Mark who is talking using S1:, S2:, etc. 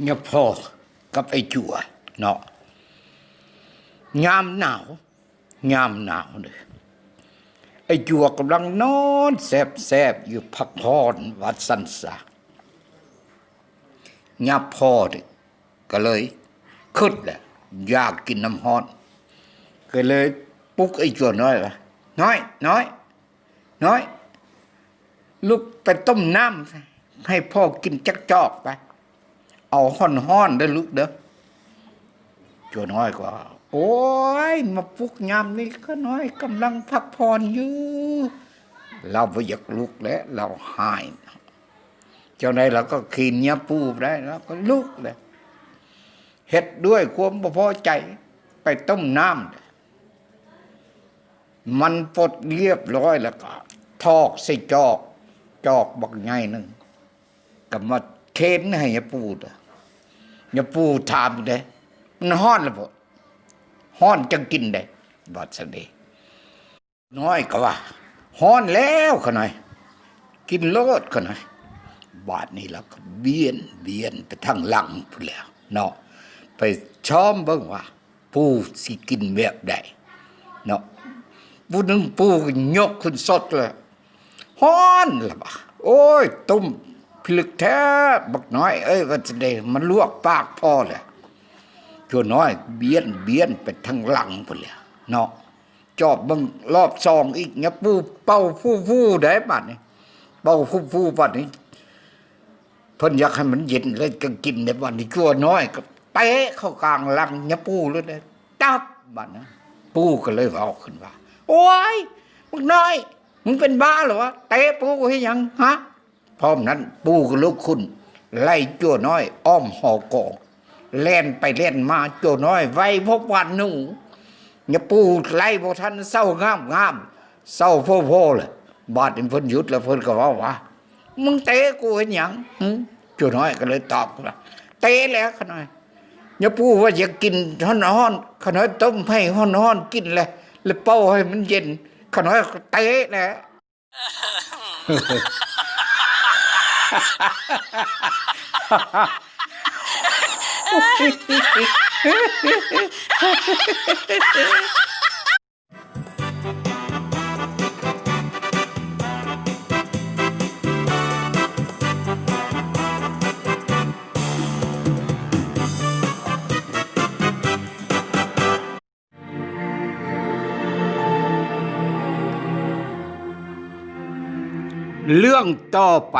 S1: เนี่ยพ่อกับไอ้จัวเนาะยามหนาวยามหนาวเลยไอ้จัวกำลังนอนแสบๆอยู่พักผ่อนวัดสันสายับพ่อดิก็เลยขึ้นแหละอยากกินน้ำฮอนก็เลยปลุกไอ้จัวน้อยว่าน้อย น้อย น้อยลุกไปต้มน้ำให้พ่อกินจักจอกไป เอาห้อนห้อนได้ลูกเด้อจัวน้อยกว่า โอ้ย มาปลุกยามนี้ก็น้อยกำลังพักผ่อนอยู่ เราไม่อยากลุกแล้ว เราหาย เจ้าใดเราก็ขีนเนี้ยปูได้แล้วก็ลุกเลยเฮ็ดด้วยความบ่พอใจ ไปต้มน้ำมันปลดเรียบร้อยแล้วก็ ทอกใส่จอก จอกบักใหญ่หนึ่งก็มาเทนให้ปูดอะ ยาปูถามได้มันห้อนหรือเปล่ห้อนจังกินได้บัดสะเดน้อยก็ว่าห้อนแล้วขน่อย กินโลดขน่อย บาดนี้แล้วก็เบียนเบียนไปทางหลังพูนแล้วเนาะไปช้อมเบิ่งว่า ปูสิกินแบบใดเนาะผู้นึงปูยกขึ้นสดเลยฮ้อนละบ่ะโอ้ย ตุ้ม พลึกแท้บักน้อย เอ้ยว่าจะได้มันลวกปากพ่อเลยชั่วน้อย เบียนเบียนไปทางหลังพุ่นแหล้วเนาะจอบบิ่งรอบซองอีกเนี่ยปูเป่าฟูฟูได้บัดนี้เป่าฟูฟู่บัดนี้เพิ่นอยากให้มันเย็นเลยก็กินในวันนี้ชั่วน้อยก็เตะเข้ากลางหลังยปูเลยนะตับบัดนะปูก็เลยเอาขึ้นว่าโอ้ยมึงน้อยมึงเป็นบ้าเหรอวะเตะปูให้ยังฮะ พร้อมนั้นปูก็ลุกขึ้นไล่จั่วน้อย อ้อมหอกองเล่นไปเล่นมาจั่วน้อย ไว้พบวันหนูยปูไล่พวกท่านเศร้างามงามเศร้าโพโพเลยบาดเพิ่นหยุดแล้วเพิ่นก็ว่าว่ามึงเตะกูเห็นหยังหึจุน้อยก็เลยตอบว่าเตะแล้วขน้อยอย่าพูดว่าอยากกินฮ้อนฮ้อนขน้อยต้มให้ฮ้อนฮ้อนกินเลยแล้วเป้าให้มันเย็นขน้อยเตะแล้ว เรื่องต่อไป